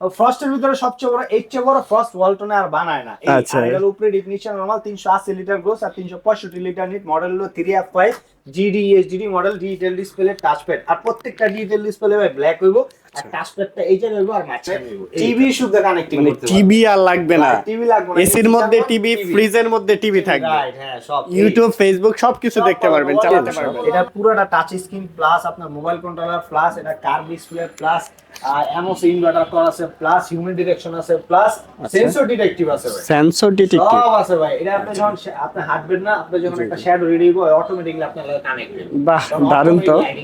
ফ্রস্টের ভিতরে সবচেয়ে বড় এর চেয়ে বড় ফ্রস্ট ওয়ালটনে আর বানায় না। এই আচ্ছা। উপরে ডিফিনিশন নরমাল তিনশো আশি লিটার গ্রোস আর তিনশো পঁয়ষট্টি লিটার নিট মডেল হলো three F five GD HDD model digital display touchpad আর প্রত্যেকটা ডিজিটাল ডিসপ্লে ভাই ব্ল্যাক হইব। আর এই হইব আর মাঝখানে টিভি শুদ্ধ কানেক্টিং মানে করতে টিভি আর লাগবে না। টিভি লাগবে না। এসির মধ্যে টিভি ফ্রিজের মধ্যে টিভি থাকবে। রাইট হ্যাঁ সব ইউটিউব ফেসবুক সবকিছু দেখতে পারবেন পারবেন, চালাতে পারবেন। এটা পুরোটা টাচ স্ক্রিন প্লাস আপনার মোবাইল কন্ট্রোলার প্লাস এটা কার ডিসপ্লে প্লাস এমওস ইনভার্টার করা আছে প্লাস হিউম্যান ডিরেকশন আছে প্লাস সেন্সর ডিটেকটিভ আছে ভাই। সেন্সর ডিটেক্টিভ সব আছে ভাই। এটা আপনি যখন আপনি হাঁটবেন না আপনি যখন একটা শ্যাডো রেডি হবে অটোমেটিকলি আপনার কানেক্ট হবে বাহ দারুণ তো। হয়ে।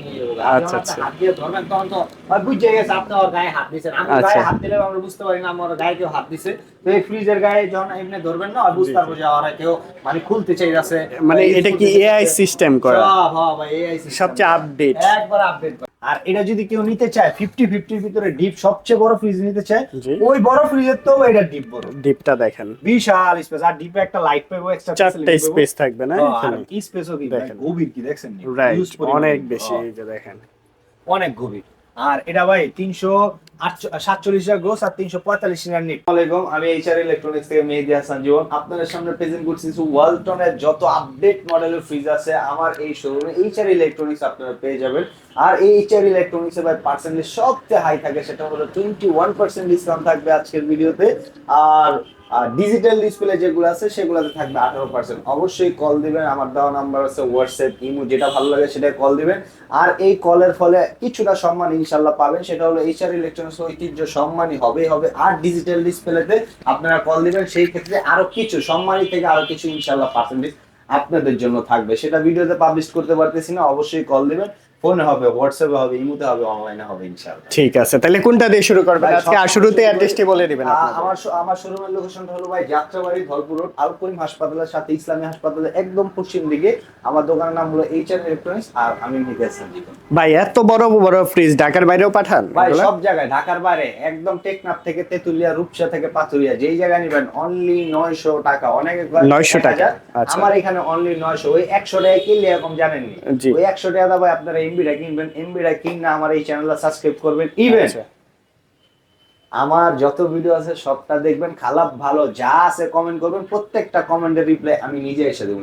আচ্ছা, আচ্ছা। হাত দিয়ে ধরবেন তখন তো বুঝে গেছে আপনি ওর গায়ে হাত আমি আচ্ছা। গায়ে হাত দিলে আমরা বুঝতে পারি না আমার গায়ে কেউ হাত দিছে। তো এই ফ্রিজের গায়ে যখন এমনি ধরবেন না আর বুঝতে পারব যে ওরা কেউ মানে খুলতে চাইছে মানে এটা কি এআই সিস্টেম করা? সব হ্যাঁ ভাই এআই সবচেয়ে আপডেট একবার আপডেট আর এটা যদি কেউ নিতে চায় ফিফটি ফিফটির ভিতরে ডিপ সবচেয়ে বড় ফ্রিজ নিতে চায় ওই বড় ফ্রিজের তো এটা ডিপ বড়। ডিপটা দেখেন। বিশাল স্পেস আর ডিপে একটা লাইট পাবো এক্সট্রা চারটা স্পেস থাকবে না হ্যাঁ, এখানে? কি স্পেসও কি দেখেন। গভীর কি দেখছেন? অনেক বেশি হ্যাঁ, এই যে দেখেন। অনেক গভীর। আর এটা ভাই তিনশো সাতচল্লিশ হাজার গ্রোস আর তিনশো পঁয়তাল্লিশ হাজার নিট। আলাইকুম আমি এইচআর ইলেকট্রনিক্স থেকে মেহেদি হাসান জীবন। আপনাদের সামনে প্রেজেন্ট করছি ওয়ালটনের যত আপডেট মডেলের ফ্রিজ আছে, আমার এই শোরুমে এইচআর ইলেকট্রনিক্স আপনারা পেয়ে যাবেন। আর এই এইচআর ইলেকট্রনিক্স এর পার্সেন্টেজ সবচেয়ে হাই থাকে, সেটা হলো টোয়েন্টি ওয়ান পার্সেন্ট ডিসকাউন্ট থাকবে আজকের ভিডিওতে আর ডিজিটাল ডিসপ্লে যেগুলো আছে, সেগুলোতে থাকবে আঠারো পার্সেন্ট অবশ্যই কল দিবেন, আমার দেওয়া নাম্বার আছে হোয়াটসঅ্যাপ ইমো যেটা ভালো লাগে সেটাই কল দিবেন। আর এই কলের ফলে কিছুটা সম্মান ইনশাল্লাহ পাবেন, সেটা হলো এইচআর ইলেকট্রনিক্স ঐতিহ্য সম্মানই হবেই হবে। আর ডিজিটাল ডিসপ্লেতে আপনারা কল দিবেন, সেই ক্ষেত্রে আরও কিছু সম্মানী থেকে আরও কিছু ইনশাল্লাহ পার্সেন্টেজ আপনাদের জন্য থাকবে। সেটা ভিডিওতে পাবলিশ করতে পারতেছি না, অবশ্যই কল দিবেন। ফোনে হবে হোয়াটসঅ্যাপে হবে ইমোতে হবে অনলাইনে হবে ইনশাল্লাহ ঠিক আছে তাহলে কোনটা দিয়ে শুরু করবেন? আজকে আর শুরুতে অ্যাড্রেসটি বলে দিবেন আমার আমার শোরুমের লোকেশনটা হলো ভাই যাত্রাবাড়ি ধলপুর রোড আল করিম হাসপাতালের সাথে ইসলামী হাসপাতালের একদম পশ্চিম দিকে। আমার দোকানের নাম হলো এইচ আর ইলেকট্রনিক্স আর আমি মিহিদ ভাই এত বড় বড় ফ্রিজ ঢাকার বাইরেও পাঠান? ভাই সব জায়গায় ঢাকার বাইরে একদম টেকনাফ থেকে তেতুলিয়া রূপসা থেকে পাথুরিয়া যেই জায়গায় নিবেন অনলি নয়শো টাকা। অনেক কয় 900 টাকা, আচ্ছা। আমার এখানে অনলি নয়শো ওই একশো টাকা কিনলে এরকম জানেননি। জি। ওই একশো টাকা দা ভাই আপনারা এমবিটা এমবি র্যাঙ্কিং না আমার এই চ্যানেলটা সাবস্ক্রাইব করবেন ইভেন। আমার যত ভিডিও আছে সবটা দেখবেন। খারাপ ভালো যা আছে কমেন্ট করবেন। প্রত্যেকটা কমেন্টের রিপ্লাই আমি নিজে এসে দেবো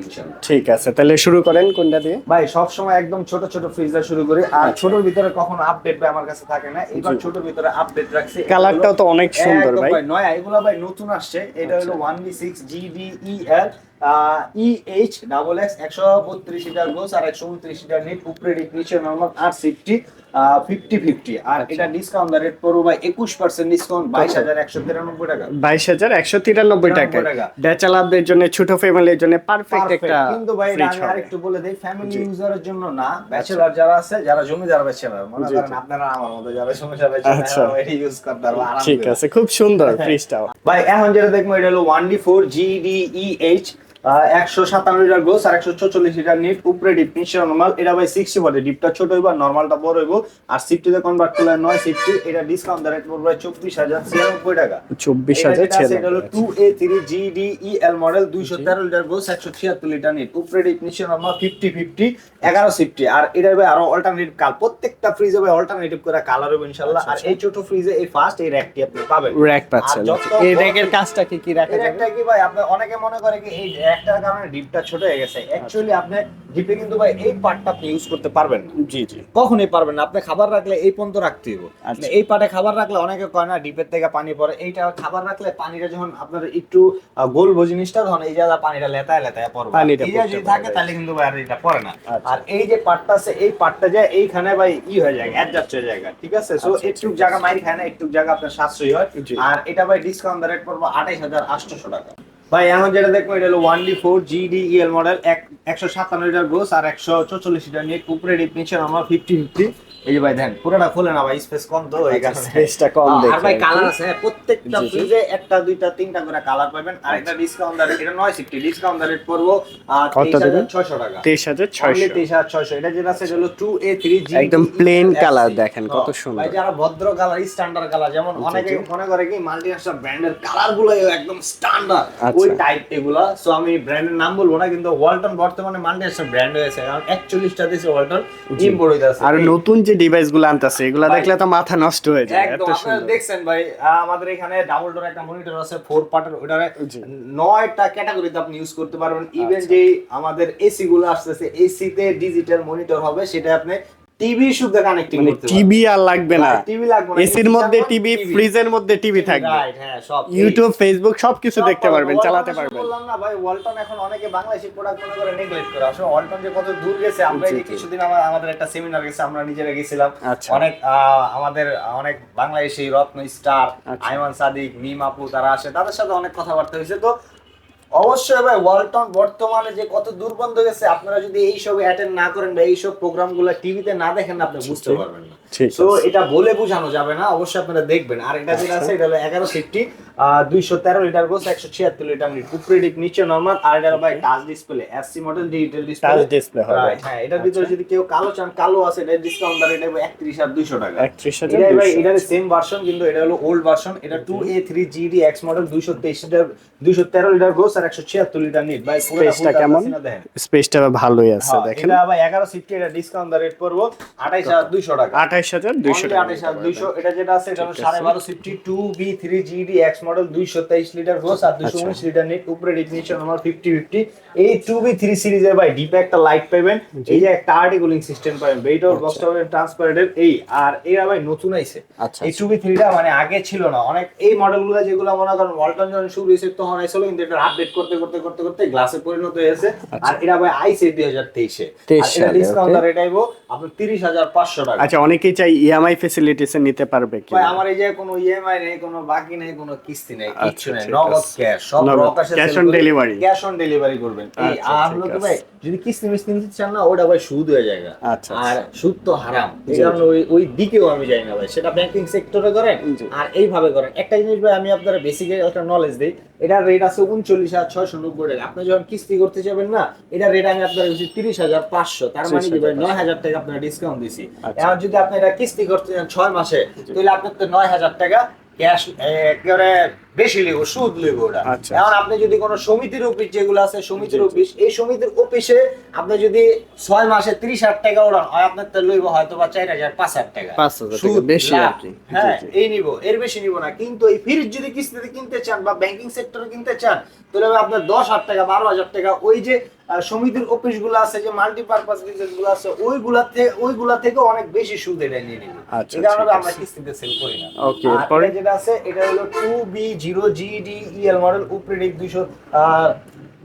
ঠিক আছে তাহলে শুরু করেন কোনটা দিয়ে? ভাই সব সময় একদম ছোট ছোট ফ্রিজার শুরু করি। আর ছোটর ভিতরে কখনো আপডেট ভাই আমার কাছে থাকে না। এবার জি। ছোটর ভিতরে আপডেট রাখছি। কালারটাও তো অনেক সুন্দর ভাই। নয়া এগুলো ভাই নতুন আসছে। এটা হলো one B six GD E L E H double X একশো বত্রিশ লিটার গোস আর একশো উনত্রিশ লিটার নিট উপরে নিচে নর্মাল আর সিফটি ফিফটি ফিফটি আর আচ্ছা। এটা ডিসকাউন্ট রেট পড়ব ভাই একুশ পার্সেন্ট ডিসকাউন্ট বাইশ হাজার একশো তিরানব্বই টাকা। বাইশ হাজার একশো তিরানব্বই টাকা। 93 ব্যাচেলারদের জন্য ছোট ফ্যামিলির জন্য পারফেক্ট একটা কিন্তু ভাই আমি আরেকটু বলে দেই ফ্যামিলি ইউজারের জন্য না ব্যাচেলর যারা আছে যারা জমিদার ব্যাচেলর মনে করেন আপনারা আমার মতো যারা সমস্যা ব্যাচেলর আচ্ছা। এটি ইউজ করতে পারব ঠিক আছে খুব সুন্দর। ফ্রিজটাও ভাই এখন যেটা দেখব এটা হলো ওয়ান ডি ফোর জিডিইএইচ একশো সাতান্ন লিটার গোস আর একশো চল্লিশ লিটার নিট। উপরে ডিপ নিচে নর্মাল এটা ভাই সিক্সটি বটে ডিপটা ছোট হইব নর্মালটা বড় হইব। আর সিফটিতে কনভার্ট করলে নয় সিফটি এটা ডিসকাউন্ট রেট পড়বে চব্বিশ হাজার ছিয়ানব্বই টাকা। চব্বিশ হাজার এটা হলো two A three GDEL model দুইশো তেরো লিটার গোস একশো ছিয়াত্তর লিটার নিট। উপরে ডিপ নিচে নর্মাল ফিফটি ফিফটি এগারো সিফটি আর এটা ভাই আরও অল্টারনেটিভ কাল। প্রত্যেকটা ফ্রিজে ভাই অল্টারনেটিভ করে কালার হবে ইনশাল্লাহ। আর এই ছোট ফ্রিজে এই ফার্স্ট এই র্যাকটি আপনি পাবেন। র্যাক পাচ্ছেন এই র্যাকের কাজটা কি কি এর কি ভাই আপনি অনেকে মনে করে কি এই একটার কারণে ডিপটা ছোট হয়ে গেছে। অ্যাকচুয়ালি আপনি ডিপে কিন্তু ভাই এই পার্টটা আপনি ইউজ করতে পারবেন জি জি। কখনোই পারবেন না। আপনি খাবার রাখলে এই পর্যন্ত রাখতে হবে। আচ্ছা। এই পাটে খাবার রাখলে অনেকে কয় না ডিপের থেকে পানি পড়ে এইটা খাবার রাখলে পানিটা যখন আপনার একটু গোলবো জিনিসটা তখন এই জায়গা পানিটা লেতায় লেতায় পড়বে। এই জায়গা যদি থাকে তাহলে কিন্তু ভাই আর এটা পড়ে না। আচ্ছা। আর এই যে পাটটা আছে এই পাটটা যায় এইখানে ভাই ই হয়ে যায় অ্যাডজাস্ট হয়ে যায় ঠিক আছে? সো আচ্ছা, একটু জায়গা মাইর খায় না একটু জায়গা আপনার সাশ্রয়ী হয়। আর এটা ভাই ডিসকাউন্ট রেট পড়ব আঠাইশ হাজার আটশোশো টাকা। ভাই, এখন যেটা দেখব এটা হলো one D four GDL model একশো সাতান্ন লিটার গোস আর একশো চৌচল্লিশ লিটার নিয়ে উপরে ডিপ নিচে আমরা ফিফটি ফিফটি এই যে ভাই দেন পুরোটা খুলে না ভাই স্পেস কম তো এই স্পেসটা আচ্ছা, কম আর ভাই কালার আছে হ্যাঁ, প্রত্যেকটা। ফ্রিজে একটা দুইটা তিনটা করে কালার পাবেন। আর একটা ডিসকাউন্ট রেট এটা নয় সিফটি ডিসকাউন্ট রেট পড়ব কত তেইশ হাজার দেবেন? ছয়শো টাকা। তেইশ হাজার ছয়শো। তেইশ হাজার ছয়শো। এটা যেটা আছে হলো টু এ থ্রি জি একদম plain color দেখেন, কত সুন্দর। ভাই যারা ভদ্র কালার স্ট্যান্ডার্ড কালার যেমন অনেকে মনে করে কি মাল্টিনেশনাল ব্র্যান্ডের কালারগুলো একদম স্ট্যান্ডার্ড আচ্ছা। ওই টাইপ এগুলা। সো আমি ব্র্যান্ডের নাম বলব না কিন্তু ওয়ালটন বর্তমানে মাল্টিনেশনাল ব্র্যান্ড হয়েছে। কারণ একচল্লিশটা দেশে ওয়ালটন। ইম্পোর্ট হইতাছে। আর নতুন যে ডিভাইসগুলো আনতেছে এগুলা দেখলে তো মাথা নষ্ট হয়ে যায় এত একদম আপনারা সুন্দর। দেখছেন ভাই আমাদের এখানে ডাবল ডোর একটা মনিটর আছে ফোর পার্টের ওটারে নয়টা ক্যাটাগরিতে আপনি ইউজ করতে পারবেন। ইভেন আচ্ছা। যে আমাদের এসি গুলো আসতেছে এসি তে ডিজিটাল মনিটর হবে সেটা আপনি টিভি শুদ্ধ কানেক্টিং মানে করতে টিভি আর লাগবে না টিভি লাগবে না এসির মধ্যে টিভি ফ্রিজের মধ্যে টিভি থাকবে রাইট হ্যাঁ সব ইউটিউব ফেসবুক সবকিছু দেখতে পারবেন। চালাতে পারবেন বললাম না ভাই ওয়ালটন এখন অনেকে বাংলাদেশি প্রোডাক্ট মনে করে নেগলেক্ট করে আসলে ওয়ালটন যে কত দূর গেছে আমরা এই। কিছুদিন আমার আমাদের একটা সেমিনার গেছে আমরা নিজেরা গেছিলাম আচ্ছা। অনেক আহ, আমাদের অনেক বাংলাদেশি রত্ন স্টার আচ্ছা। আইমান সাদিক মিম আপু তারা আসে তাদের সাথে অনেক কথাবার্তা হয়েছে তো অবশ্যই ভাই ওয়ালটন বর্তমানে যে কত দুর্বন্ধ গেছে আপনারা যদি এইসব অ্যাটেন্ড না করেন বা এইসব প্রোগ্রামগুলো টিভিতে না দেখেন না আপনি বুঝতে পারবেন না। এটা বলে বোঝানো যাবে না অবশ্যই আপনারা দেখবেন। আর এটা যেটা আচ্ছা। আছে এটা হলো এগারো ফিফটি দুইশো তেরো লিটার গোস একশো ছিয়াত্তর লিটার লিট উপরে ডিপ নিচে নর্মাল আর এটা ভাই touch display SC model digital display touch display হবে। হ্যাঁ এটার ভিতরে আচ্ছা। যদি কেউ কালো চান কালো আছে এটা ডিসকাউন্ট এটা একত্রিশ আর দুইশো টাকা। একত্রিশ হাজার ভাই এটার সেম ভার্সন কিন্তু এটা হলো ওল্ড ভার্সন এটা two A three GD X model দুইশো তেইশ লিটার দুইশো তেরো লিটার গোস আর একশো ছিয়াত্তর লিটার নিট ভাই স্পেসটা কেমন? স্পেসটা ভালোই আছে হ্যাঁ, দেখেন। এটা ভাই এগারো সিফটি এটা ডিসকাউন্ট রেট পড়ব আঠাইশ হাজার দুইশো টাকা। আঠাইশ হাজার দুইশো 28,200 এটা যেটা আছে এটা হলো সাড়ে বারো sixty two B three GD X model দুইশো তেইশ লিটার গোস আর দুইশো আচ্ছা। উনিশ লিটার নেট উপরে ডিগনিশন আমার ফিফটি ফিফটি এই টু বি থ্রি সিরিজের ভাই ডিপে একটা লাইট পাবেন। এই যে একটা আর্টি কুলিং সিস্টেম পাবেন। বেইটার বক্সটা পাবেন ট্রান্সপারেন্টের এই। আর এরা ভাই নতুন আইছে। আচ্ছা এই টু বি থ্রিটা মানে আগে ছিল না। অনেক এই মডেলগুলো যেগুলো মনে করেন ওয়ালটন যখন শুরু হয়েছে তখন আইছিল কিন্তু এটা আপডেট করতে করতে করতে করতে গ্লাসে পরিণত হয়েছে আর এটা ভাই আইসে দুই হাজার তেইশে। ডিসকাউন্ট রেট আইবো আপনার তিরিশ হাজার পাঁচশো টাকা। আচ্ছা অনেকেই চাই ইএমআই ফেসিলিটিস নিতে পারবে কি আমার এই যে কোনো ইএমআই নেই কোনো বাকি নেই কোনো কিস্তি নেই আচ্ছা, কিচ্ছু নেই নগদ ক্যাশ সব আসে cash on delivery। Cash on delivery করবেন। এই আচ্ছা, আর ঠিক হলো কি ভাই যদি কিস্তি মিস্তি নিতে চান না ওটা ভাই সুদ হয়ে যায় আচ্ছা, আর আচ্ছা। সুদ তো হারাম। এই কারণে ওই ওই দিকেও আমি যাই না ভাই সেটা ব্যাংকিং সেক্টরে করেন। আর এইভাবে করেন। একটা জিনিস ভাই আমি আপনারা বেসিক একটা নলেজ দিই এটার রেট আছে উনচল্লিশ হাজার ছয়শো নব্বই টাকা। আপনি যখন কিস্তি করতে যাবেন না এটার রেট আমি আপনার কাছে তিরিশ হাজার পাঁচশো তার মানে কি ভাই 30,500 নয় হাজার টাকা আপনার ডিসকাউন্ট দিছি। এখন যদি আপনি এটা কিস্তি করতে চান ছয় মাসে তাহলে আপনার তো নয় হাজার টাকা ক্যাশ একেবারে বেশি লিখব সুদ লিখব ওটা। আচ্ছা। এখন আপনি যদি কোনো সমিতির অফিস যেগুলো আছে সমিতির। অফিস এই সমিতির অফিসে আপনি যদি ছয় মাসে ত্রিশ হাজার টাকা ওড়ান হয় আপনার তো লইব হয়তো বা চার হাজার পাঁচ হাজার টাকা। 5,000 টাকা, সুদ, বেশি হ্যাঁ এই নিব এর বেশি নিব না। কিন্তু এই ফ্রিজ যদি কিস্তিতে কিনতে চান বা ব্যাংকিং সেক্টরে কিনতে চান তাহলে আপনার দশ হাজার টাকা বারো হাজার টাকা ওই যে সমিতির অফিসগুলো আছে যে মাল্টিপারপাস বিজনেসগুলো আছে ওইগুলা থেকে ওইগুলা থেকে অনেক বেশি সুদ এটা নিয়ে নিবে। আচ্ছা, এই কারণে আমরা কিস্তিতে সেল করি না। Okay, আর? যেটা আছে এটা হলো two B zero GD EL model উপরে ডিপ দুইশো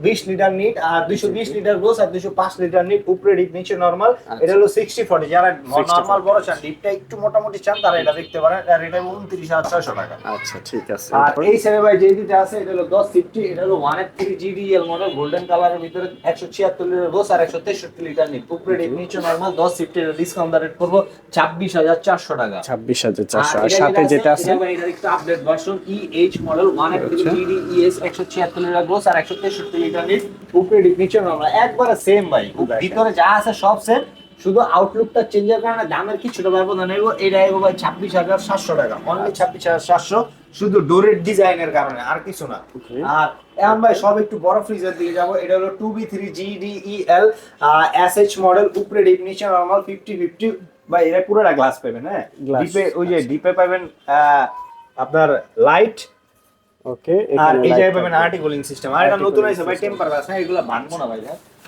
বিশ লিটার নিট আর দুইশো বিশ লিটার গোস আর দুইশো পাঁচ লিটার নিট। উপরে ডিপ নিচে নর্মাল আচ্ছা। এটা হলো সিক্সটি ফর্টি যারা 60 নর্মাল বড় চান ডিপটা একটু মোটামুটি চান তারা এটা দেখতে পারেন। আর এটা উনত্রিশ হাজার ছয়শো টাকা। আচ্ছা ঠিক আছে। আর এই সেরে ভাই যে দুটা আছে এটা হলো দশ ফিফটি এটা হলো one eight three GDL model golden কালারের ভিতরে একশো ছিয়াত্তর লিটার গোস আর একশো তেষট্টি লিটার নিট। উপরে ডিপ নিচে নর্মাল দশ ফিফটি ডিসকাউন্ট রেট করব ছাব্বিশ হাজার চারশো টাকা। ছাব্বিশ হাজার চারশো। আর সাথে যেটা আছে এটা একটু update version EH model 183 GD ES 176 litre gross আর 163 লিটার নিট উপরে ডিপ নিচে আমরা একবারে সেম ভাই ভিতরে যা আছে সব সেম শুধু আউটলুকটা চেঞ্জের কারণে দামের কিছুটা ব্যবধান নেব এটা এগো ভাই ছাব্বিশ হাজার সাতশো টাকা অনলি ছাব্বিশ হাজার সাতশো শুধু ডোরের ডিজাইনের কারণে আর কিছু না। আর এখন ভাই সব একটু বড় ফ্রিজের দিকে যাব। এটা হলো two B three G D E L S H model উপরে ডিপ নিচে নর্মাল ফিফটি ফিফটি বা এরা পুরোটা গ্লাস পাবেন হ্যাঁ? ডিপে ওই যে। ডিপে পাবেন আপনার লাইট ওকে আর এই জায়গায় পাবেন আর্টি কুলিং সিস্টেম আর এটা নতুন আইছে ভাই। টেম্পার গ্লাস না এগুলো ভাঙবো না ভাই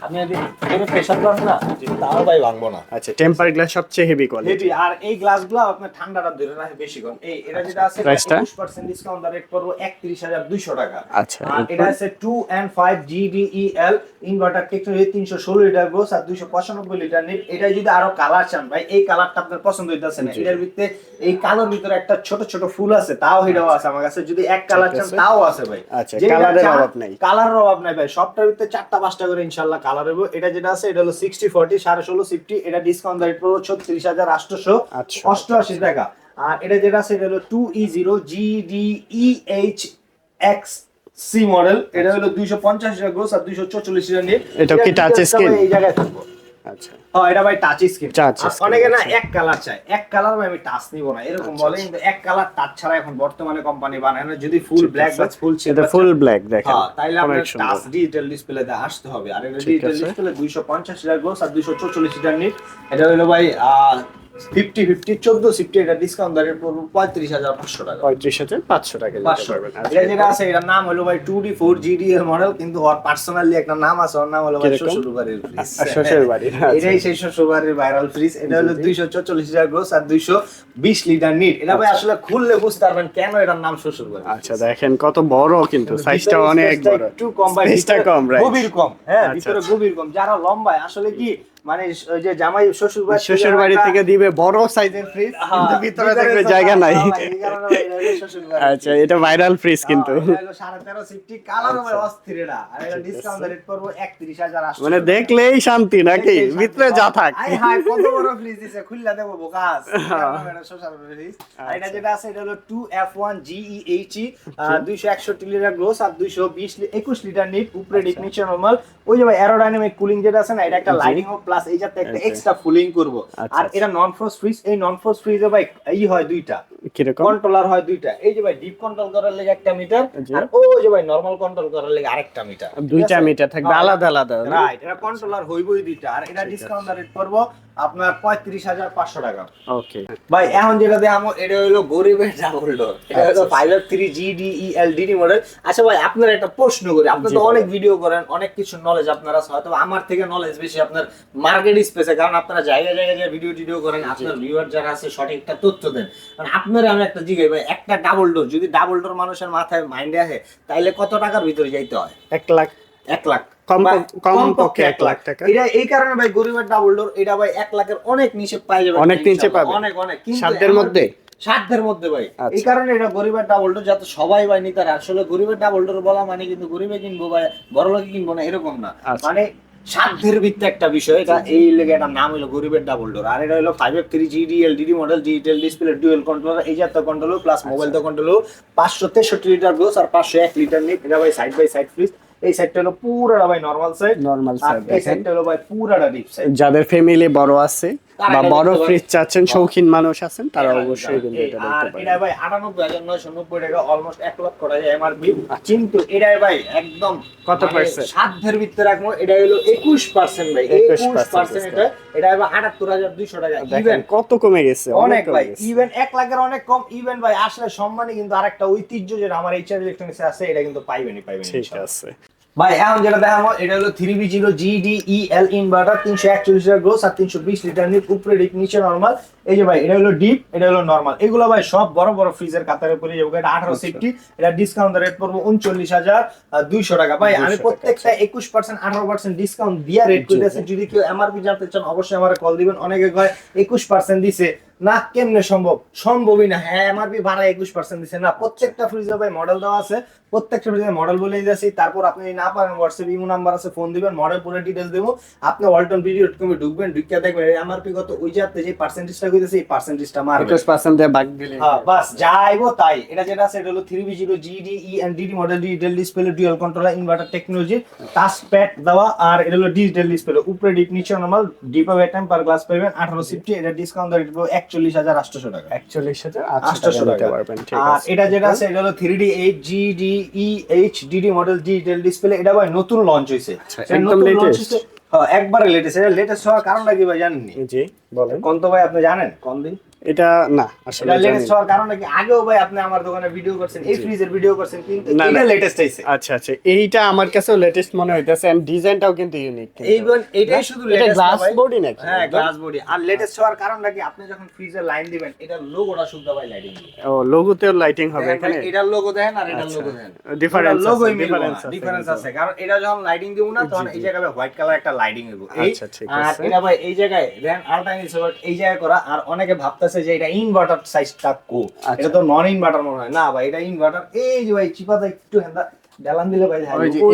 যদি এর প্রেসার করেন না তাও ভাই ভাঙবো না। আচ্ছা টেম্পার গ্লাস সবচেয়ে হেভি কোয়ালিটি হেভি আর এই গ্লাসগুলো আপনার ঠান্ডাটা ধরে রাখে বেশিক্ষণ এই এটা যেটা আছে 20% ডিসকাউন্ট রেট করব 31200 টাকা। আচ্ছা, আর এটা আছে 2 and 5 GDEL inverter technology 316 litre gross R 295 litre net এটা যদি আরও কালার চান ভাই এই কালারটা আপনার পছন্দ হইতাছে না। এটার ভিতরে এই কালোর ভিতরে একটা ছোট ছোট ফুল আছে তাও এটাও আছে আমার কাছে। যদি এক কালার চান তাও আছে ভাই। আচ্ছা, colour-এর অভাব নাই। কালারের অভাব নাই ভাই। সবটার ভিতরে চারটা পাঁচটা করে ইনশাল্লাহ কালার হবে এটা যেটা আছে এটা হলো সিক্সটি ফর্টি সাড়ে ষোলো সিফটি এটা ডিসকাউন্ট রেট পড়ব ছত্রিশ হাজার আটশোশো আচ্ছা। অষ্টআশি টাকা। আর এটা যেটা আছে এটা হলো two E zero G D E H X C model এটা হলো দুইশো পঞ্চাশ টাকা গ্রোস আর দুইশো চল্লিশ টাকা নিয়ে। এটা কি টাচ স্ক্রিন এই জায়গায় থাকব। আচ্ছা। হ্যাঁ এটা ভাই টাচ স্ক্রিন অনেকে না আচ্ছা। এক কালার চায়। এক কালার আমি টাচ নিব না। এরকম আচ্ছা, বলে কিন্তু এক কালার টাচ ছাড়া এখন বর্তমানে কোম্পানি বানায় না। যদি ফুল ব্ল্যাক বা ফুল এটা ফুল ব্ল্যাক দেখেন। হ্যাঁ তাইলে আপনার টাচ ডিজিটাল ডিসপ্লে ডিসপ্লেতে আসতে হবে। আর এটা ডিজিটাল। ডিসপ্লে 250 লিটার গোস আর 244 লিটার নিট এটা হলো ভাই ফিফটি ফিফটি চোদ্দ এটা ডিসকাউন্ট পড়ব পঁয়ত্রিশ হাজার পাঁচশো টাকা। পঁয়ত্রিশ হাজার পাঁচশো টাকা পাঁচশো। আচ্ছা, এটা যেটা আছে এটার নাম হলো ভাই টু ডি ফোর জিডি এর মডেল কিন্তু ওর পার্সোনালি একটা নাম আছে ওর নাম হলো ভাই কীরকম? শ্বশুর ফ্রিজ আর শ্বশুর বাড়ির, আচ্ছা। এটাই সেই শ্বশুর বাড়ির ভাইরাল ফ্রিজ এটা হলো দুইশো চল্লিশ লিটার গ্রোস আর দুইশো বিশ লিটার নিট এটা ভাই আসলে খুললে বুঝতে পারবেন কেন এটার নাম শ্বশুর বাড়ি আচ্ছা দেখেন কত বড় কিন্তু সাইজটা অনেক বড়। একটু কম ভাই। কম রাইট গভীর কম হ্যাঁ আচ্ছা, ভিতরে আচ্ছা। গভীর কম। যারা লম্বায় আসলে কি মানে ওই যে জামাই শ্বশুর বাড়ি শ্বশুর বাড়ি থেকে দিবে বড় সাইজের ফ্রিজ কিন্তু ভিতরে দেখবে জায়গা নাই। আচ্ছা এটা ভাইরাল ফ্রিজ কিন্তু। ভাই একত্রিশ হাজার আটশো মানে দেখলেই শান্তি নাকি? ভিতরে যা থাক। কত বড় ফ্রিজ দিছে খুললা দেবো বোকাস। এটা আর এটা যেটা আছে এটা হলো 2F1 GEHE 261 লিটার গ্রোস আর 220 21 লিটার নিট উপরে ডিপ নিচে নরমাল ওই যে অ্যারোডাইনামিক কুলিং যেটা আছে না এটা একটা জি। লাইটিং ও প্লাস এই যাতে একটা আচ্ছা। এক্সট্রা ফুলিং করব। আচ্ছা, আর এটা নন ফ্রস ফ্রিজ এই নন ফ্রস্ট ফ্রিজে ভাই ই হয় দুইটা। কীরকম? কন্ট্রোলার হয় দুইটা। এই যে ভাই ডিপ কন্ট্রোল করার লেগে একটা মিটার আর ও যে ভাই নরমাল কন্ট্রোল করার লেগে আরেকটা মিটার দুইটা মিটার থাকবে। আলাদা আলাদা না? রাইট এটা কন্ট্রোলার হইবই দুইটা। আর এটা ডিসকাউন্ট রেট করব। আপনার পঁয়ত্রিশ হাজার পাঁচশো টাকা। ওকে ভাই এখন যেটা দেখাবো এটা হলো গরিবের ডাবল ডোর এটা হলো। Five F three G D E L D model আচ্ছা ভাই আপনার একটা প্রশ্ন করি। আপনি তো অনেক ভিডিও করেন অনেক কিছু নলেজ আপনার আছে। হয়তো আমার থেকে নলেজ বেশি আপনার মার্কেট স্পেসে কারণ আপনারা জায়গায় জায়গায় যে ভিডিও টিডিও করেন আপনার ভিউয়ার যারা আছে সঠিকটা তথ্য দেন। মানে আপনার আমি একটা জিজ্ঞাসা ভাই একটা ডাবল ডোর যদি ডাবল ডোর মানুষের মাথায় মাইন্ডে আসে তাইলে কত টাকার ভিতরে যাইতে হয়? এক লাখ। এক লাখ। কমপক্ষে এক লাখ টাকা। এটা এই কারণে ভাই গরিবের ডাবল ডোর এটা ভাই এক লাখের অনেক নিচে পাই যাবে অনেক নিচে পাবে? অনেক অনেক সাধ্যের এমন- মধ্যে? সাধ্যের মধ্যে ভাই আচ্ছা। এই কারণে এটা গরিবের ডাবল ডোর যাতে সবাই ভাই নিতে আসলে গরিবের ডাবল ডোর বলা মানে কিন্তু গরিবে কিনবো ভাই বড় লোকে কিনবো না এরকম না আচ্ছা। মানে সাধ্যের ভিত্তি একটা বিষয় এটা এই লেগে এটার নাম হলো গরিবের ডাবল ডোর আর এটা হলো five F three G D L DD model digital display dual controller এই জাতীয় কন্ট্রোল প্লাস। মোবাইল তো কন্ট্রোল পাঁচশো তেষট্টি লিটার গ্রোস আর পাঁচশো এক লিটার নিট এটা ভাই সাইড বাই সাইড ফ্রিজ এই সাইডটা হলো পুরাটা ভাই নর্মাল সাইড নরমাল সাইড এই সাইডটা হলো ভাই পুরাটা ডিপ সাইড যাদের ফ্যামিলি বড় আছে বা এটা বড় ফ্রিজ চাচ্ছেন হ্যাঁ। শৌখিন মানুষ আছেন তারা অবশ্যই কিন্তু এটা আর দেখতে এটা পারেন। ভাই আটানব্বই হাজার নয়শো নব্বই টাকা অলমোস্ট এক লক্ষ টাকা এমআরপি কিন্তু এটা ভাই একদম কত মানে percent? সাধ্যের ভিতরে রাখব এটা হলো একুশ পার্সেন্ট ভাই। 21% পার্সেন্ট এটা এটা হাজার দুইশো টাকা। ইভেন কত কমে গেছে অনেক ভাই ইভেন এক লাখের অনেক কম ইভেন ভাই আসলে সম্মানে কিন্তু আরেকটা ঐতিহ্য যেটা আমার এইচআর ইলেকট্রনিক্স আছে এটা কিন্তু পাইবেনই পাইবেন ঠিক আছে। ভাই, এখন যেটা দেখাবো, এটা হলো three B zero GDEL inverter তিনশো একচল্লিশ লিটার গ্রোস আর তিনশো বিশ লিটার নিট, উপরে নিচে নর্মাল এই যে ভাই এটা হলো ডিপ এটা হলো নর্মাল এগুলো ভাই সব বড় বড় ফ্রিজের কাতারে পড়ে যাব। এটা আঠারো আচ্ছা। সিফটি এটা ডিসকাউন্ট রেট পড়ব উনচল্লিশ হাজার দুইশো টাকা। ভাই আমি প্রত্যেকটা একুশ পার্সেন্ট আঠারো পার্সেন্ট ডিসকাউন্ট দিয়ে রেট করতেছি যদি কেউ এমআরপি জানতে চান অবশ্যই আমার কল দিবেন। অনেকে কয় একুশ পার্সেন্ট দিছে। না কেমনে সম্ভব? সম্ভবই না। হ্যাঁ এমআরপি ভাড়া একুশ পার্সেন্ট দিছে। না প্রত্যেকটা ফ্রিজে ভাই মডেল দেওয়া আছে। প্রত্যেকটা ফ্রিজে মডেল বলে দিয়েছি। তারপর আপনি যদি না পারেন হোয়াটসঅ্যাপ ইমো নাম্বার আছে ফোন দিবেন। মডেল পুরো ডিটেলস দেবো। আপনি ওয়ালটন ভিডিও কমে ঢুকবেন ঢুকিয়া দেখবেন। এমআরপি কত? ওই যে আপনি যে পার্সেন্টেজটা কইতেছে এই পার্সেন্টেজটা একুশ পার্সেন্ট দিয়ে বাগ দিলে। হ্যাঁ, বাস যা আইবো তাই। এটা যেটা আছে এটা হলো three B zero GD E and DD model digital display dual controller inverter technology touch pad দেওয়া আর এটা হলো ডিজিটাল ডিসপ্লে উপরে ডিপ নিচে নরমাল ডিপ হবে টেম্পার গ্লাস পাবেন আঠারো সিফটি এটা ডিসকাউন্ট একচল্লিশ হাজার আটশোশো টাকা। একচল্লিশ হাজার আটশোশো আটশো টাকা। পারবেন ঠিক আর এটা যেটা আছে এটা হলো three D eight G D E H DD model digital display এটা ভাই নতুন লঞ্চ হয়েছে আচ্ছা, একদম? হইছে। হ্যাঁ একবারে লেটেস্ট এটা লেটেস্ট হওয়ার কারণটা কি ভাই জানেন জি বলেন। কোন তো ভাই আপনি জানেন? কোন দিন? এটা না আসলে লেটেস্ট হওয়ার কারণে কি আগেও ভাই আপনি আমার দোকানে ভিডিও করছেন এই ফ্রিজের ভিডিও করছেন কিন্তু এটা লেটেস্ট আইছে আচ্ছা আচ্ছা। এইটা আমার কাছে লেটেস্ট মনে হইতেছে এন্ড ডিজাইনটাও কিন্তু ইউনিক এইবার এটাই শুধু লেটেস্ট গ্লাস বডি নাকি? হ্যাঁ গ্লাস বডি আর লেটেস্ট হওয়ার কারণটা কি আপনি যখন ফ্রিজের লাইন দিবেন এটা লোগোটা শুদ্ধ ভাই লাইটিং ও লোগোতেও লাইটিং হবে এখানে? এটার লোগো দেখেন আর আচ্ছা। লোগো দেখেন। Difference লোগো আছে, আছে ডিফারেন্স আছে। কারণ এটা যখন লাইটিং দিব না তখন এই জায়গায় হোয়াইট কালার একটা লাইটিং হইব। আচ্ছা, ঠিক আর এটা ভাই এই জায়গায় দেন আলটাইনিস এই জায়গায় করা আর অনেকে ভাবতেছে যে এটা ইনভার্টার সাইজটা কো। এটা তো নন ইনভার্টার মনে হয়। না ভাই এটা ইনভার্টার এই যে ভাই চিপাতে একটু হেন্দা ডালান দিলে ভাই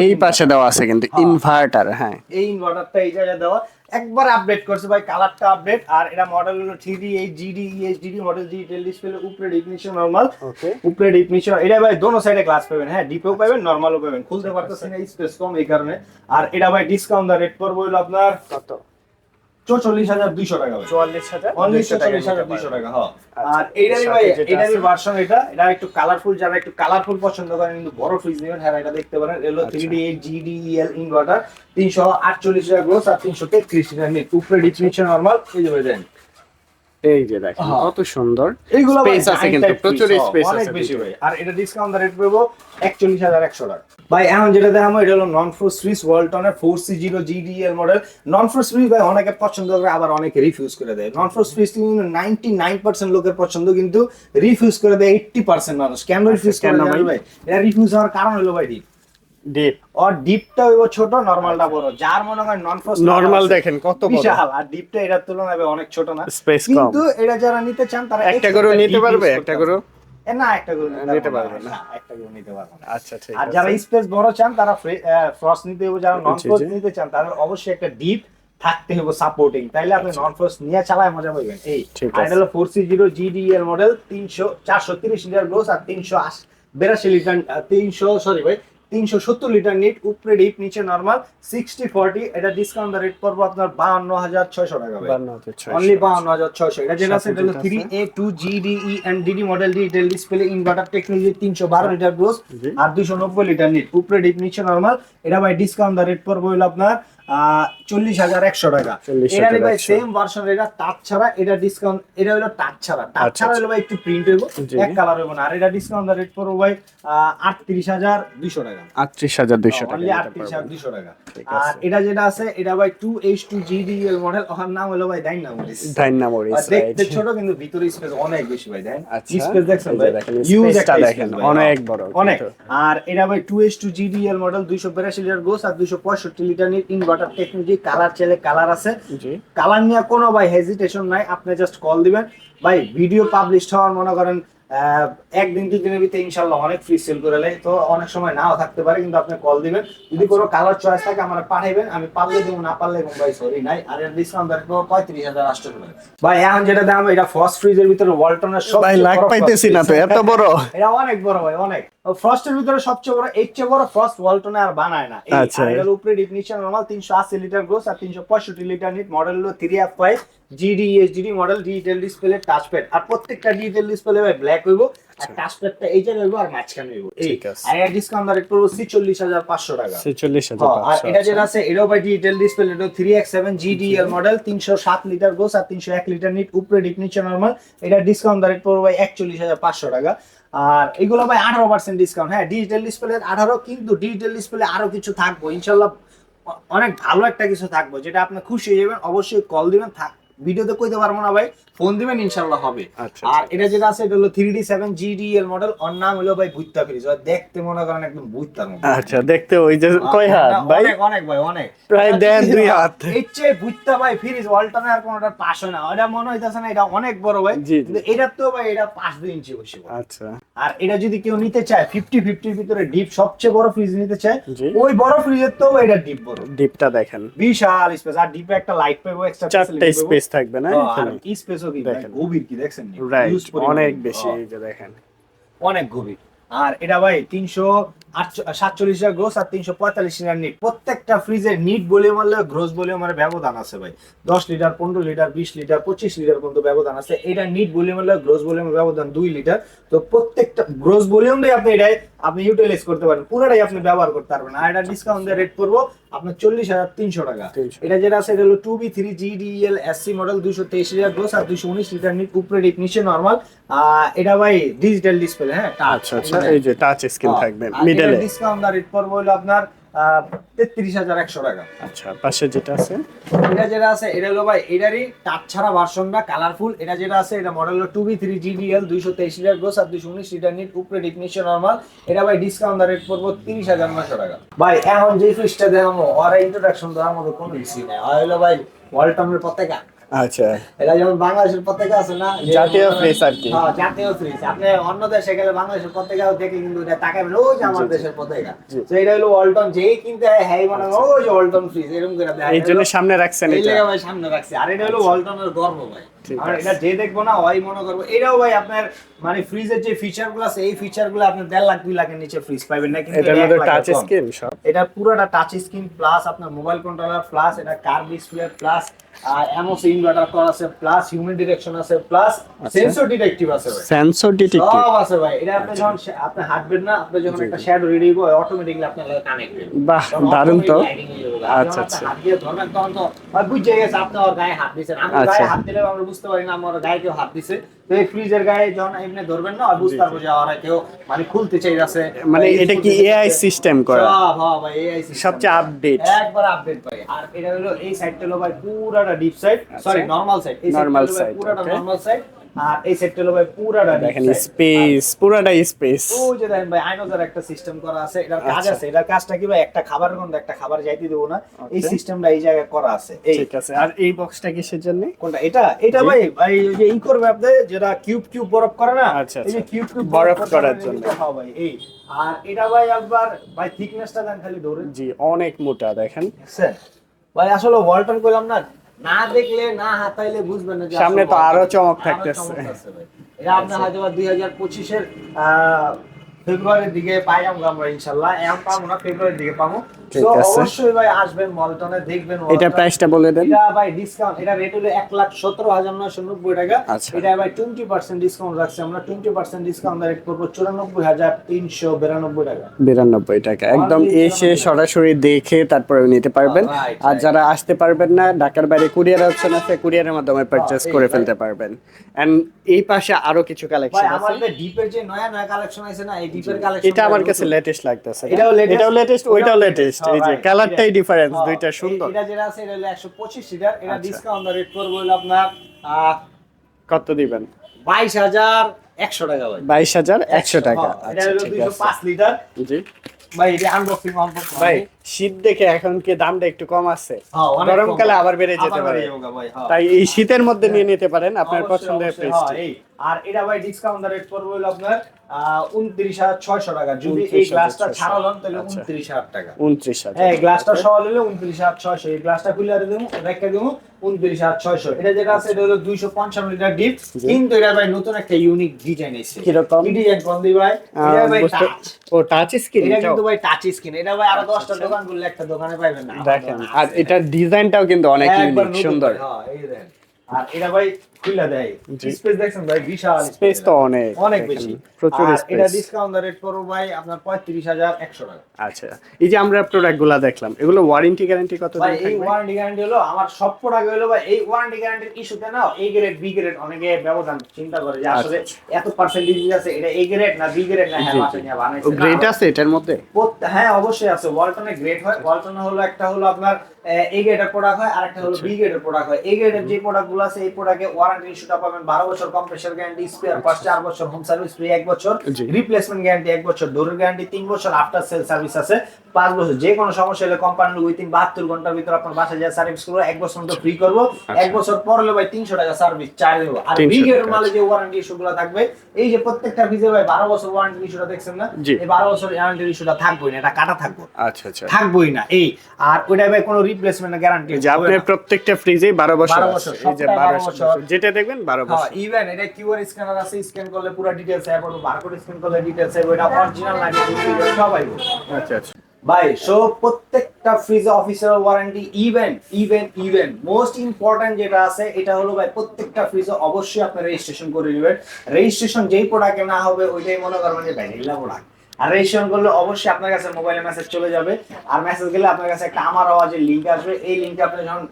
এই পাশে দেওয়া আছে কিন্তু হ্যাঁ। ইনভার্টার হ্যাঁ। এই ইনভার্টারটা এই জায়গায় দেওয়া। একবার আপডেট করছে ভাই কালারটা আপডেট আর এটা মডেল হলো three D eight GD ESDD model digital display উপরে ডিফিনিশন নরমাল ওকে উপরে ডিফিনিশন এটা ভাই দোনো সাইডে গ্লাস পাবেন। হ্যাঁ ডিপেও পাবেন নরমালও পাবেন। খুলতে পারতেছেন না স্পেস কম এই কারণে। আর এটা ভাই ডিসকাউন্ট দা রেট পড়বে হলো আপনার কত? চৌচল্লিশ হাজার দুইশো টাকা চুয়াল্লিশ হাজার চল্লিশ হাজার দুইশো টাকা হ্যাঁ আর এইটারই ভাই আছে- ভার্সন এটা এটা একটু কালারফুল যারা একটু কালারফুল পছন্দ করেন কিন্তু বড় ফ্রিজ নেবেন হ্যাঁ এটা দেখতে পারেন এলো। Three D eight GDL inverter তিনশো আটচল্লিশ হাজার গ্রোস আর তিনশো তেত্রিশ উপরে ডিফিনিশন নর্মাল এই যে এই যে দেখেন। কত সুন্দর এইগুলো ভাই আছে কিন্তু, প্রচুর অনেক আছে বেশি ভাই। আর এটা ডিসকাউন্ট রেট হাজার একশো টাকা। ভাই এখন যেটা দেখাবো এটা হলো নন ফ্রোজ সুইস ওয়ালটনের four C zero GDL model non frost Swiss ভাই অনেকে পছন্দ করে আবার অনেকে রিফিউজ করে দেয়। নন ফ্রোজ সুইস কিন্তু নাইনটি নাইন পার্সেন্ট লোকের পছন্দ কিন্তু রিফিউজ করে দেয় এইটটি পার্সেন্ট মানুষ। কেন রিফিউজ করে কেন ভাই? ভাই? এটা রিফিউজ হওয়ার কারণ হলো ভাই ডিপ আর ডিপটা হইব ছোট নরমালটা বড়। যার মনে হয় নন ফ্রোজ নরমাল দেখেন কত বড়। বিশাল। আর ডিপটা এটার তুলনায় অনেক ছোট না। Space কম। কিন্তু এটা যারা নিতে চান তারা একটা করে নিতে পারবে? একটা করে না একটা করে নিতে পারবে না। একটা করে নিতে পারবে না। আচ্ছা ঠিক আর যারা স্পেস বড় চান তারা ফ্রস্ট নিতে হবে যারা নন ফ্রস্ট নিতে চান তাদের অবশ্যই একটা ডিপ থাকতে হবে সাপোর্টিং তাইলে আপনি নন ফ্রস্ট নিয়ে চালায় মজা পাবেন এই আচ্ছা। আর হলো four C zero GDL model তিনশো চারশো তিরিশ লিটার গ্রোস আর তিনশো বিরাশি লিটার তিনশো সরি ভাই তিনশো সত্তর লিটার নিট উপরে ডিপ নিচে নর্মাল সিক্সটি ফর্টি এটা ডিসকাউন্ট রেট পড়ব আপনার বাহান্ন হাজার ছয়শো টাকা। অনলি বাহান্ন হাজার ছয়শো। এটা যেটা আছে এটা হলো three A two GDE and DD model digital display inverter technology তিনশো বারো লিটার গ্রোস আর দুশো নব্বই লিটার নিট উপরে ডিপ নিচে নর্মাল এটা ভাই ডিসকাউন্ট রেট পড়ব হলো আপনার চল্লিশ হাজার একশো টাকা। এটা ভাই সেম ভার্সন এটা টাচ ছাড়া এটা ডিসকাউন্ট এটা হলো টাচ ছাড়া। টাচ আচ্ছা, ছাড়া। হলো ভাই একটু প্রিন্ট হইব এক কালার হইব না। আর এটা ডিসকাউন্ট রেট পড়বে ভাই আটত্রিশ হাজার দুইশো টাকা। আটত্রিশ হাজার দুইশো টাকা আটত্রিশ হাজার। দুইশো টাকা। আর এটা যেটা আছে এটা ভাই two H two GDL model নাম হলো ভাই ডাইনামোরিস, দেখতে ছোট কিন্তু ভিতরে স্পেস অনেক বেশি ভাই দেন। আচ্ছা, স্পেস দেখছেন ভাই? দেখেন, একটা অনেক। বড় অনেক। আর এটা ভাই two H two GDL model দুইশো বিরাশি লিটার গোস আর দুইশো পঁয়ষট্টি লিটার নিট টেকনোলজি কালার চাইলে কালার আছে। কালার নিয়ে কোনো ভাই হেজিটেশন নাই আপনি জাস্ট কল দিবেন। ভাই ভিডিও পাবলিশ হওয়ার মনে করেন একদিন দুই দিনের ভিতরে ইনশাল্লাহ অনেক ফ্রি সেল করে লাই তো অনেক সময় নাও থাকতে পারে কিন্তু আপনি কল দিবেন। যদি কোনো কালার চয়েস থাকে আমার পাঠাইবেন। আমি পারলে দেবো না পারলে ভাই সরি নাই। আর এর ডিসকাউন্ট দেখব পঁয়ত্রিশ হাজার আটশো টাকা। ভাই এখন যেটা দাম এটা ফার্স্ট ফ্রিজের ভিতরে ওয়ালটনের সব ভাই লাখ পাইতেছি না তো এত বড়। এটা অনেক বড় ভাই অনেক। ফ্রস্টের ভিতরে সবচেয়ে বড় এর চেয়ে বড় ফ্রস্ট ওয়ালটনে আর বানায় না। এই আচ্ছা। উপরে ডিফিনিশন নরমাল তিনশো আশি লিটার গ্রোস আর তিনশো পঁয়ষট্টি লিটার নিট মডেল হলো three F five GD model digital display touchpad আর প্রত্যেকটা ডিজিটাল ডিসপ্লে ভাই ব্ল্যাক হইব। আর টাচপ্যাডটা এই জায়গায় হইব আর মাঝখানে হইব। এই আছে। আর এর ডিসকাউন্ট রেট পড়ব ছিচল্লিশ হাজার পাঁচশো টাকা। ছেচল্লিশ হাজার হ্যাঁ, আর পাঁচশো, এটা আচ্ছা। যেটা আছে এটাও ভাই ডিজিটাল ডিসপ্লে এটা জিডিএল মডেল তিনশো সাত লিটার গোস আর তিনশো এক লিটার নিট উপরে ডিপ নিচে নর্মাল এটা ডিসকাউন্ট রেট পড়বে ভাই একচল্লিশ হাজার পাঁচশো টাকা। আর এগুলো ভাই আঠারো পার্সেন্ট ডিসকাউন্ট হ্যাঁ ডিজিটাল ডিসপ্লে আঠারো কিন্তু ডিজিটাল ডিসপ্লে আরও কিছু থাকব। ইনশাল্লাহ অনেক ভালো একটা কিছু থাকব যেটা আপনি খুশি হয়ে যাবেন। অবশ্যই কল দিবেন থাক ভিডিওতে কইতে পারব না ভাই ফোন দিবেন ইনশাল্লাহ হবে। আচ্ছা, আর এটা যেটা আছে এটা হলো three D seven GDL model ওর নাম হলো ভাই ভুত্তা ফ্রিজ। দেখতে মনে করেন একদম ভুত্তার মতো। আচ্ছা দেখতে ওই যে কয় হাত ভাই? অনেক অনেক ভাই অনেক। প্রায় দেড় দুই হাত। এর চেয়ে বুঝতে ভাই ফ্রিজ ওয়ালটনে আর কোনোটা পাস হয় না। এটা মনে হইতাছে না এটা অনেক বড় ভাই। কিন্তু এটা তো ভাই এটা পাঁচ দুই ইঞ্চি বসে আচ্ছা। আর এটা যদি কেউ নিতে চায় ফিফটি ফিফটির ভিতরে ডিপ সবচেয়ে বড় ফ্রিজ নিতে চায় ওই বড় ফ্রিজের তো এটা ডিপ বড়। ডিপটা দেখেন। বিশাল স্পেস আর ডিপে একটা লাইট পাবো এক্সট্রা চারটে স্পেস থাকবে না কি দেখেন। গভীর কি দেখছেন? অনেক বেশি। এই যে দেখেন। অনেক গভীর। আর এটা ভাই তিনশো সাতচল্লিশ গ্রোস আর তিনশো পঁয়তাল্লিশ লিটার নিট। প্রত্যেকটা ফ্রিজের নিট ভলিউম গ্রোস ব্যবধান আছে ভাই। দশ লিটার পনেরো লিটার বিশ লিটার পঁচিশ লিটার পর্যন্ত ব্যবধান আছে। এটা নিট ভলিউম গ্রোস ব্যবধান দুই লিটার। তো প্রত্যেকটা গ্রোস আপনি এটাই আপনি ইউটিলাইজ করতে পারেন। পুরোটাই আপনি ব্যবহার করতে পারবেন আর এটা ডিসকাউন্ট দিয়ে রেট করব আপনার চল্লিশ হাজার তিনশো টাকা। এটা যেটা আছে এটা হলো two B three GDL SC model দুশো তেইশ লিটার গ্রোস আর দুশো উনিশ লিটার নিট। উপরে ডিপ নিচে নর্মাল এটা ভাই ডিজিটাল ডিসপ্লে হ্যাঁ আচ্ছা আচ্ছা এই যে টাচ স্ক্রিন হ্যাঁ, থাকবে আর মিডলে এটার ডিসকাউন্ট আর রেট পড়বে হলো আপনার তেত্রিশ হাজার একশো টাকা। আচ্ছা পাশে যেটা আছে? এটা যেটা আছে এটা হলো ভাই এটারই টাচ ছাড়া ভার্সনটা কালারফুল এটা যেটা আছে এটা মডেল হলো টু বি থ্রি জিডিএল দুইশো তেইশ লিটার গ্রোস আর দুইশো উনিশ লিটার নিট উপরে ডিগনিশন নর্মাল এটা ভাই ডিসকাউন্ট রেট পড়ব তিরিশ হাজার নশো টাকা। ভাই এখন যে ফ্রিজটা দেখাবো ওর ইন্ট্রোডাকশন দেওয়ার মতো কোনো কিছুই নেই। আর হলো ভাই ওয়ালটনের পতাকা আচ্ছা। এটা যেমন বাংলাদেশের পতাকা আছে না জাতীয় ফ্রিজ আর কি। হ্যাঁ, জাতীয় ফ্রিজ। আপনি অন্য দেশে গেলে বাংলাদেশের পতাকা দেখে কিন্তু এটা তাকাবেন ওই যে আমার দেশের পতাকা জি। তো এটা হলো ওয়ালটন যেই কিনতে হয় হ্যাঁ মনে হয়, ওই যে ওয়ালটন ফ্রিজ এরকম করে এই জন্য সামনে রাখছেন এই এটা। লেগে সামনে রাখছে। আর এটা হলো ওয়ালটনের গর্ব ভাই। আর এটা যে দেখব না ওই মনে করব। এটাও ভাই আপনার মানে ফ্রিজের যে ফিচার আছে এই ফিচার আপনি দেড় লাখ দুই লাখের নিচে ফ্রিজ পাবেন না কিন্তু এটার মধ্যে টাচ স্ক্রিন সব। এটা পুরোটা টাচ স্ক্রিন প্লাস আপনার মোবাইল কন্ট্রোলার প্লাস এটা কার ডিসপ্লে প্লাস আর এমওস ইনভার্টার করা আছে প্লাস হিউম্যান ডিরেকশন আছে প্লাস সেন্সর ডিটেকটিভ আছে ভাই। সেন্সর ডিটেকটিভ সব আছে ভাই। এটা আপনি যখন আপনি হাঁটবেন না আপনি যখন একটা শ্যাডো রেডি হবে অটোমেটিক্যালি আপনার লাগে কানেক্ট হবে বাহ দারুণ তো। আচ্ছা আচ্ছা। হাত দিয়ে ধরবেন তখন তো বুঝে গেছে আপনি ওর গায়ে হাত দিয়েছেন। আমি আচ্ছা। গায়ে হাত দিলে আমরা বুঝতে পারি না আমার গায়ে কেউ হাত দিছে। তো এই ফ্রিজের গায়ে যখন এমনি ধরবেন না আর বুঝতে পারব যে ওরা কেউ মানে খুলতে চাইছে মানে এটা কি এআই সিস্টেম করা? হ্যাঁ ভাই এআই সবচেয়ে আপডেট একবার আপডেট ভাই। আর এটা হলো এই সাইডটা হলো ভাই পুরাটা deep side sorry normal side normal side পুরাটা. নরমাল সাইড আর এই সাইডটা হলো ভাই পুরাটা দেখেন স্পেস পুরাটাই স্পেস ওই যে দেখেন ভাই আইনোজার একটা সিস্টেম করা আছে। এটার কাজ আচ্ছা। আছে। এটার কাজটা কি ভাই? একটা খাবারের গন্ধ একটা খাবার যাইতে দেবো না। এই. সিস্টেমটা এই জায়গায় করা আছে। এই। ঠিক আছে। আর এই বক্সটা কিসের জন্য? কোনটা? এটা? এটা ভাই ভাই যে ই করবে আপনি যেটা কিউব কিউব বরফ করে না? আচ্ছা, এই যে আচ্ছা। কিউব কিউব বরফ করার জন্য। হ্যাঁ ভাই এই। আর এটা ভাই একবার ভাই থিকনেসটা দেন খালি ধরে। জি অনেক মোটা দেখেন। দেখছেন? ভাই আসলে ওয়ালটন করলাম না না দেখলে না হাতাইলে বুঝবেন না সামনে তো আরও চমক থাকতেছে। এটা আপনার হয়তো দুই হাজার পঁচিশের ফেব্রুয়ারির দিকে পাই আমরা ইনশাল্লাহ। এখন পাবো না ফেব্রুয়ারির দিকে পাবো। ঠিক আছে। অবশ্যই ভাই আসবেন মলটনে দেখবেন এটা প্রাইসটা বলে দেন। এটা ভাই ডিসকাউন্ট এটা রেট হলো এক লাখ সতেরো হাজার নয়শো নব্বই টাকা। আচ্ছা। এটা ভাই টোয়েন্টি পার্সেন্ট ডিসকাউন্ট রাখছি আমরা। টোয়েন্টি পার্সেন্ট ডিসকাউন্ট রেট করব চুরানব্বই হাজার তিনশো বিরানব্বই টাকা। বিরানব্বই টাকা। একদম এসে সরাসরি দেখে তারপরে নিতে পারবেন। আর যারা আসতে পারবেন না ঢাকার বাইরে কুরিয়ার অপশন আছে কুরিয়ারের মাধ্যমে পারচেজ করে ফেলতে পারবেন। এন্ড এই পাশে আরও কিছু কালেকশন আছে। আমাদের ডিপের যে নয়া নয়া কালেকশন আছে না এই ডিপের কালেকশন এটা আমার কাছে লেটেস্ট লাগতেছে এটাও লেটেস্ট ওইটাও লেটেস্ট এই যে কালারটাই ডিফারেন্স দুইটা সুন্দর। এটা যেটা আছে এটা হলো একশো পঁচিশ লিটার এটা। ডিসকাউন্ট রেট করব হলো আপনার কত দিবেন? টাকা ভাই। বাইশ হাজার একশো টাকা। হ্যাঁ, এটা আচ্ছা হলো ঠিক দুইশো আছে। পাঁচ লিটার। জি। ভাই এটা আনবক্সিং অনবক্সিং ভাই শীত দেখে এখন কি দামটা একটু কম আছে? হ্যাঁ। গরমকালে আবার বেড়ে যেতে পারে। হ্যাঁ। তাই এই শীতের মধ্যে নিয়ে নিতে পারেন আপনার পছন্দের। আর এটা ভাই ডিসকাউন্ট রেট হলো আপনার উনত্রিশ হাজার ছয়শো টাকা। যদি এই গ্লাসটা ছাড়া লন তাহলে আচ্ছা। উনত্রিশ হাজার টাকা। উনত্রিশ হাজার। হ্যাঁ গ্লাসটা সহ নিলে উনত্রিশ হাজার ছয়শো। এই গ্লাসটা খুলে দেবো রেখে দেবো উনত্রিশ হাজার ছয়শো। এটা যেটা আছে এটা হলো দুইশো পঞ্চান্ন লিটার ডিপ কিন্তু এটা ভাই নতুন একটা ইউনিক ডিজাইন এসেছে। কীরকম? ডিজাইন বন্দি ভাই? এটা ভাই টাচ ও টাচ স্ক্রিন এটা কিন্তু ভাই টাচ স্ক্রিন এটা ভাই আরও দশটা দোকান করলে একটা দোকানে পাইবেন না। দেখেন আর। এটার ডিজাইনটাও কিন্তু অনেক ইউনিক সুন্দর। হ্যাঁ, এই দেখেন। আর এটা ভাই খুলে দেয়। স্পেস দেখছেন ভাই বিশাল স্পেস তো অনেক। অনেক বেশি। প্রচুর আর এটা ডিসকাউন্ট রেট করব ভাই আপনার পঁয়ত্রিশ হাজার একশো টাকা। আচ্ছা এই যে আমরা দেখলাম এগুলো ওয়ারেন্টি গ্যারান্টি কত ভাই এই ওয়ারেন্টি গ্যারান্টি হলো আমার সব প্রোডাক্ট হলো ভাই এই ওয়ারেন্টি গ্যারান্টির ইস্যুতে না এই গ্রেড বি গ্রেড অনেকে ব্যবধান চিন্তা করে যে আসলে এত পার্সেন্টেজ আছে এটা এ গ্রেড না বি গ্রেড না হ্যাঁ নিয়ে বানাইছে। গ্রেড আছে এটার মধ্যে? হ্যাঁ অবশ্যই আছে। ওয়ালটনে গ্রেড হয় ওয়ালটনে হলো একটা হলো আপনার এ গ্রেডের প্রোডাক্ট হয় আর একটা হলো আচ্ছা। বি গ্রেডের প্রোডাক্ট হয়। এ গ্রেডের যে প্রোডাক্টগুলো আছে এই প্রোডাক্টে ওয়ারেন্টি ইস্যুটা পাবেন বারো বছর কম্প্রেসার গ্যারান্টি স্পেয়ার পার্টস চার বছর হোম সার্ভিস ফ্রি এক বছর রিপ্লেসমেন্ট গ্যারান্টি এক বছর ডোরের গ্যারান্টি তিন বছর আফটার সেল সার্ভিস আছে পাঁচ বছর যে কোনো সমস্যা হলে কোম্পানি উইথিন বাহাত্তর ঘণ্টার ভিতর আপনার বাসায় যা সার্ভিস করব এক বছর মতো ফ্রি করব। এক বছর পর হলে ভাই তিনশো টাকা সার্ভিস চার্জ দেবো আর 300 বি গ্রেডের টাকা, মালে যে ওয়ারেন্টি ইস্যুগুলো থাকবে এই যে প্রত্যেকটা ভাই বারো বছর ওয়ারেন্টি ইস্যুটা দেখছেন না? এই বারো বছর ওয়ারেন্টি ইস্যুটা থাকবোই না এটা কাটা থাকব। আচ্ছা আচ্ছা। থাকবোই না এই। আর ওইটা ভাই কোনো রিপ্লেসমেন্ট গ্যারান্টি প্রত্যেকটা ফ্রিজে বারো বছর 12 আছে। বছর, এই বারো বছর বছর। যেটা দেখবেন বারো হ্যাঁ বছর। ইভেন এটা কিউআর স্ক্যানার আছে স্ক্যান করলে পুরো ডিটেইলস অ্যাপ হবে বারকোড স্ক্যান করলে ডিটেইলস হবে এটা অরিজিনাল লাগে সব আইবো। আচ্ছা আচ্ছা। ভাই সো প্রত্যেকটা ফ্রিজে official warranty even even even most important যেটা আছে এটা হলো ভাই প্রত্যেকটা ফ্রিজে অবশ্যই আপনি রেজিস্ট্রেশন করে নেবেন। রেজিস্ট্রেশন যেই প্রোডাক্টে না হবে ওইটাই মনে করবেন যে ভ্যানিলা প্রোডাক্ট আর রেজিস্ট্রেশন করলে অবশ্যই আপনার কাছে মোবাইলে মেসেজ চলে যাবে। আর মেসেজ গেলে আপনার কাছে একটা আমার আওয়াজের লিংক আসবে। এই লিংকে আপনি যখন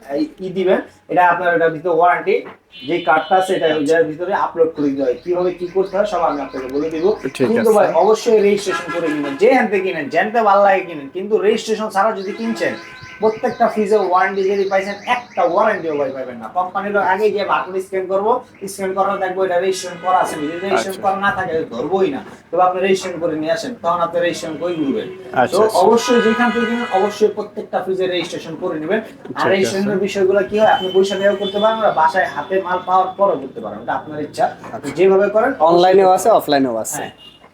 ই দিবেন এটা আপনার এটার ভিতরে ওয়ারেন্টি যে কার্ডটা আছে এটা জায়গার ভিতরে আপলোড করে দিতে হয়। কীভাবে কি করতে হয় সব আমি আপনাকে বলে দিব। কিন্তু ভাই অবশ্যই রেজিস্ট্রেশন করে নেবেন। যে হ্যান্তে কিনেন জানতে ভালো লাগে কিনেন কিন্তু রেজিস্ট্রেশন ছাড়া যদি কিনছেন প্রত্যেকটা ফ্রিজের ওয়ারেন্টি যদি পাইছেন একটা ওয়ারেন্টিও ভাই পাবেন না। কোম্পানির আগে গিয়ে বাটন স্ক্যান করব স্ক্যান করার দেখব এটা রেজিস্ট্রেশন করা আছে যদি রেজিস্ট্রেশন আচ্ছা। করা না থাকে ধরবোই না। তবে আপনি রেজিস্ট্রেশন করে নিয়ে আসেন তখন আপনি রেজিস্ট্রেশন করে ঘুরবেন। আচ্ছা, তো আচ্ছা। অবশ্যই যেখান থেকে কিনেন অবশ্যই প্রত্যেকটা ফ্রিজের রেজিস্ট্রেশন করে নেবেন। আর। রেজিস্ট্রেশনের বিষয়গুলো কি হয় আপনি পয়সা দিয়েও করতে পারেন বাসায় হাতে মাল পাওয়ার পরও করতে পারেন এটা আপনার ইচ্ছা। আপনি যেভাবে করেন অনলাইনেও আছে অফলাইনেও আছে। হ্যাঁ।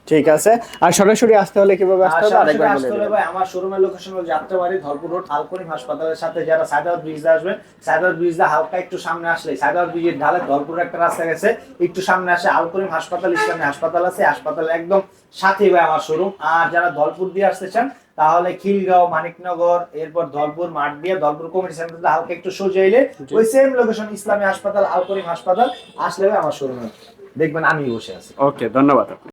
ঠিক আছে। আর সরাসরি আসতে হলে কীভাবে আসতে হবে? আরেকবার বলে দেবেন। ভাই আমার শোরুমের লোকেশন হলো যাত্রাবাড়ি ধরপুর রোড আলকরিম হাসপাতালের সাথে যারা সাইদাবাদ ব্রিজ আসবেন সাইদাবাদ ব্রিজ হালকা একটু সামনে আসলে সাইদাবাদ ব্রিজের ঢালে ধরপুরের একটা রাস্তা গেছে একটু সামনে আসে আলকরিম হাসপাতাল ইসলামী হাসপাতাল আছে হাসপাতাল একদম সাথেই ভাই আমার শোরুম। আর যারা ধলপুর দিয়ে আসতে চান তাহলে খিলগাঁও মানিকনগর এরপর ধলপুর মাঠ দিয়ে ধলপুর কমিটি সেন্টার হালকা একটু সোজা এলে ওই সেম লোকেশন ইসলামী হাসপাতাল আলকরিম হাসপাতাল আসলে আমার আমার শোরুমে দেখবেন আমি বসে আছি। ওকে ধন্যবাদ।